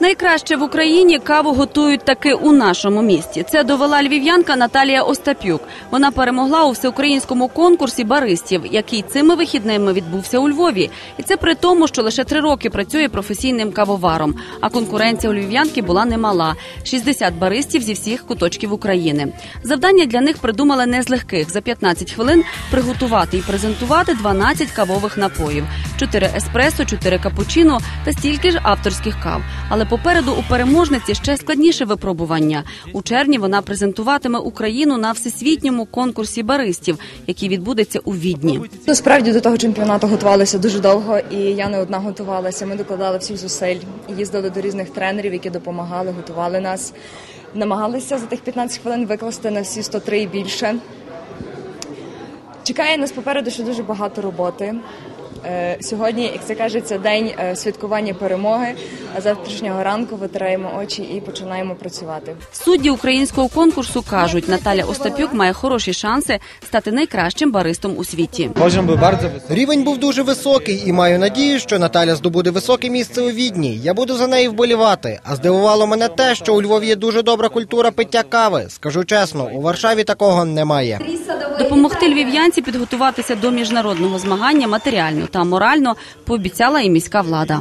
Найкраще в Україні каву готують таки у нашому місті. Це довела львів'янка Наталія Остапюк. Вона перемогла у всеукраїнському конкурсі баристів, який цими вихідними відбувся у Львові. І це при тому, що лише три роки працює професійним кавоваром. А конкуренція у львів'янки була немала: 60 баристів зі всіх куточків України. Завдання для них придумали не з легких за 15 хвилин приготувати і презентувати 12 кавових напоїв: 4 еспресо, 4 капучино та стільки ж авторських кав. Але попереду у переможниці ще складніше випробування. У червні вона презентуватиме Україну на всесвітньому конкурсі баристів, який відбудеться у Відні. Насправді до того чемпіонату готувалися дуже довго, і я не одна готувалася. Ми докладали всіх зусиль, їздили до різних тренерів, які допомагали, готували нас. Намагалися за тих 15 хвилин викласти на всі 103 і більше. Чекає нас попереду ще дуже багато роботи. Е, Сьогодні, як це кажеться, день е, святкування перемоги. А завтрашнього ранку витираємо очі і починаємо працювати. Судді українського конкурсу кажуть, Наталя Остапюк має хороші шанси стати найкращим баристом у світі. Рівень був дуже високий, і маю надію, що Наталя здобуде високе місце у відні. Я буду за неї вболівати. А здивувало мене те, що у Львові є дуже добра культура пиття кави. Скажу чесно, у Варшаві такого немає. Допомогти львів'янці підготуватися до міжнародного змагання матеріально та морально пообіцяла і міська влада.